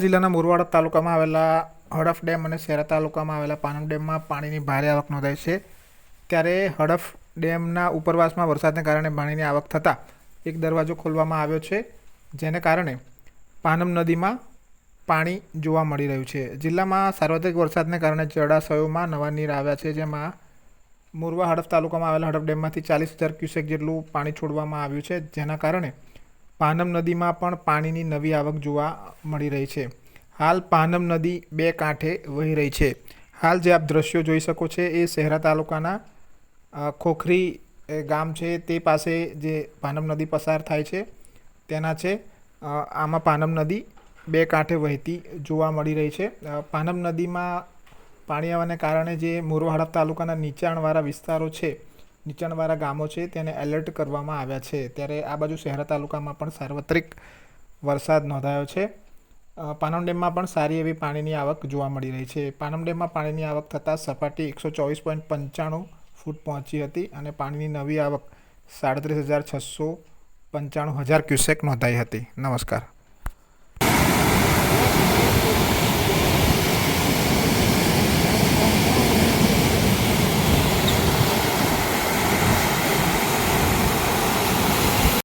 જિલ્લાના મુરવાડા તાલુકામાં આવેલા હડફ ડેમ અને શેરા તાલુકામાં આવેલા પાનમ ડેમમાં પાણીની ભારે આવક નોંધાઈ છે. ત્યારે હડફ ડેમના ઉપરવાસમાં વરસાદને કારણે પાણીની આવક થતાં એક દરવાજો ખોલવામાં આવ્યો છે, જેને કારણે પાનમ નદીમાં પાણી જોવા મળી રહ્યું છે. જિલ્લામાં સાર્વત્રિક વરસાદને કારણે જળાશયોમાં નવા નીર આવ્યા છે, જેમાં મોરવા હડફ તાલુકામાં આવેલા હડફ ડેમમાંથી ચાલીસ હજાર ક્યુસેક જેટલું પાણી છોડવામાં આવ્યું છે, જેના કારણે પાનમ નદીમાં પણ પાણીની નવી આવક જોવા મળી રહી છે. હાલ પાનમ નદી બે કાંઠે વહી રહી છે. હાલ જે આપ દ્રશ્યો જોઈ શકો છો એ શહેરા તાલુકાના ખોખરી ગામ છે તે પાસે જે પાનમ નદી પસાર થાય છે, તેના છે આમાં પાનમ નદી બે કાંઠે વહેતી જોવા મળી રહી છે. પાનમ નદીમાં પાણી આવવાને કારણે જે મોરવા હડપ તાલુકાના નીચાણવાળા વિસ્તારો છે નીચાણવાળા ગામો છે, તેને એલર્ટ કરવામાં આવ્યા છે. ત્યારે આ બાજુ શહેરા તાલુકામાં પણ સાર્વત્રિક વરસાદ નોંધાયો છે. પાનમ ડેમમાં પણ સારી એવી પાણીની આવક જોવા મળી રહી છે. પાનમ ડેમમાં પાણીની આવક થતાં સપાટી એકસો ચોવીસ પોઈન્ટ પંચાણું ફૂટ પહોંચી હતી અને પાણીની નવી આવક સાડત્રીસ હજાર છસો પંચાણું હજાર ક્યુસેક નોંધાઈ હતી. નમસ્કાર.